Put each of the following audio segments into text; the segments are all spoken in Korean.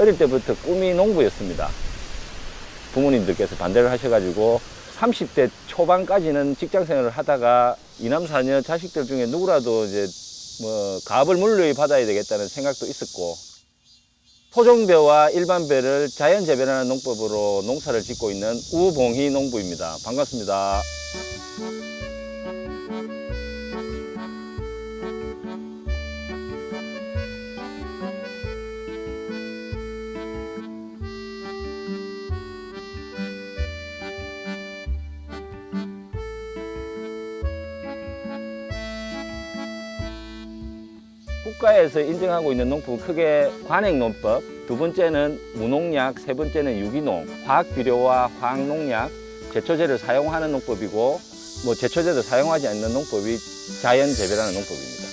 어릴 때부터 꿈이 농부였습니다. 부모님들께서 반대를 하셔가지고 30대 초반까지는 직장 생활을 하다가 이남 사녀 자식들 중에 누구라도 이제 뭐 가업을 물려이 받아야 되겠다는 생각도 있었고 토종배와 일반배를 자연 재배하는 농법으로 농사를 짓고 있는 우봉희 농부입니다. 반갑습니다. 국가에서 인정하고 있는 농법은 크게 관행농법, 두 번째는 무농약, 세 번째는 유기농, 화학비료와 화학농약, 제초제를 사용하는 농법이고 뭐 제초제도 사용하지 않는 농법이 자연 재배라는 농법입니다.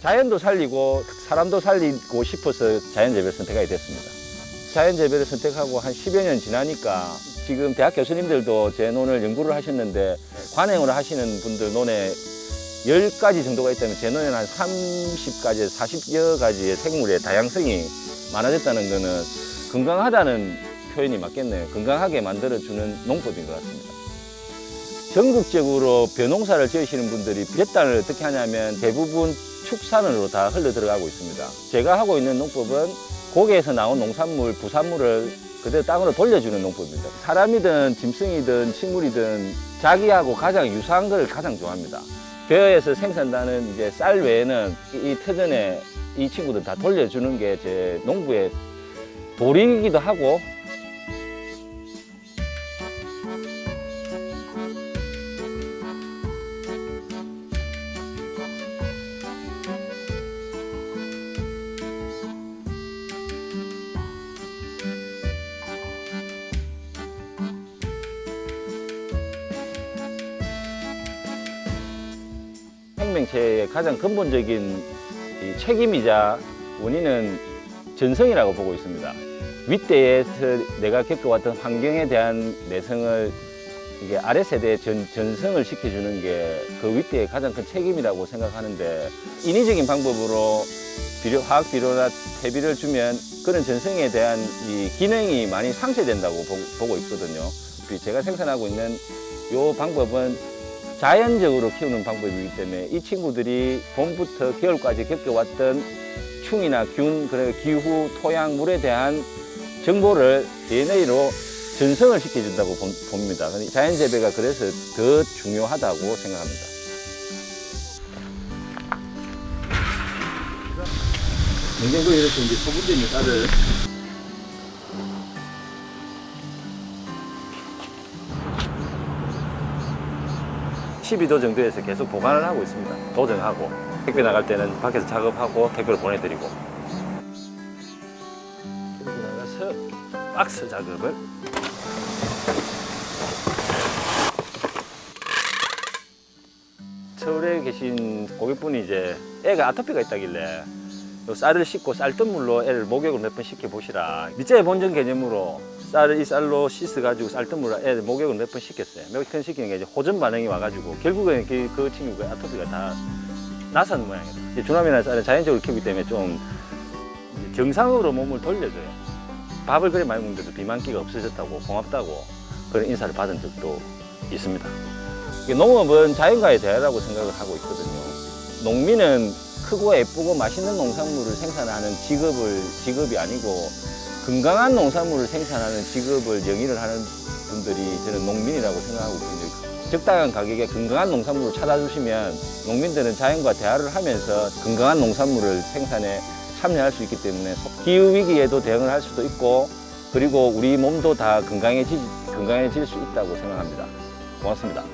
자연도 살리고 사람도 살리고 싶어서 자연 재배를 선택하게 됐습니다. 자연 재배를 선택하고 한 10여 년 지나니까 지금 대학 교수님들도 제 논을 연구를 하셨는데 관행으로 하시는 분들 논에 10가지 정도가 있다면 제 논에는 한 30가지, 40여 가지의 생물의 다양성이 많아졌다는 것은 건강하다는 표현이 맞겠네요. 건강하게 만들어주는 농법인 것 같습니다. 전국적으로 벼농사를 지으시는 분들이 벼단을 어떻게 하냐면 대부분 축산으로 다 흘러 들어가고 있습니다. 제가 하고 있는 농법은 고개에서 나온 농산물, 부산물을 그대로 땅으로 돌려주는 농법입니다. 사람이든 짐승이든 식물이든 자기하고 가장 유사한 걸 가장 좋아합니다. 벼에서 생산되는 이제 쌀 외에는 이 터전에 이 친구들 다 돌려주는 게 제 농부의 도리이기도 하고 생명체의 가장 근본적인 이 책임이자 원인은 전성이라고 보고 있습니다. 윗대에서 내가 겪어왔던 환경에 대한 내성을 이게 아래 세대에 전, 전성을 시켜주는 게 그 윗대의 가장 큰 책임이라고 생각하는데 인위적인 방법으로 비료, 화학 비료나 퇴비를 주면 그런 전성에 대한 이 기능이 많이 상쇄된다고 보, 보고 있거든요. 그 제가 생산하고 있는 이 방법은 자연적으로 키우는 방법이기 때문에 이 친구들이 봄부터 겨울까지 겪어왔던 충이나 균, 그리고 기후, 토양, 물에 대한 정보를 DNA로 전성을 시켜준다고 봄- 봅니다. 자연 재배가 그래서 더 중요하다고 생각합니다. 냉장고에 이렇게 있는 쌀을 12도 정도에서 계속 보관을 하고 있습니다. 도정하고 택배 나갈 때는 밖에서 작업하고 택배를 보내드리고 그리고 나가서 박스 작업을 서울에 계신 고객분이 이제 애가 아토피가 있다길래 요 쌀을 씻고 쌀뜨물로 애를 목욕을 몇 번 시켜 보시라. 밑자의 본전 개념으로 쌀을 이 쌀로 씻어 가지고 쌀뜨물로 애를 목욕을 몇 번 시켰어요. 몇 번 시키는 게 이제 호전 반응이 와가지고 결국은 그, 그 친구가 아토피가 다 모양이다. 이제 주남이나 쌀은 자연적으로 키우기 때문에 좀 정상으로 몸을 돌려줘요. 밥을 그래 많이 먹는데도 비만기가 없어졌다고 고맙다고 그런 인사를 받은 적도 있습니다. 농업은 자연과의 대화라고 생각을 하고 있거든요. 농민은 크고 예쁘고 맛있는 농산물을 생산하는 직업을 직업이 아니고 건강한 농산물을 생산하는 직업을 영위를 하는 분들이 저는 농민이라고 생각하고 있거든요. 적당한 가격에 건강한 농산물을 찾아주시면 농민들은 자연과 대화를 하면서 건강한 농산물을 생산에 참여할 수 있기 때문에 기후 위기에도 대응을 할 수도 있고 그리고 우리 몸도 다 건강해지 건강해질 수 있다고 생각합니다. 고맙습니다.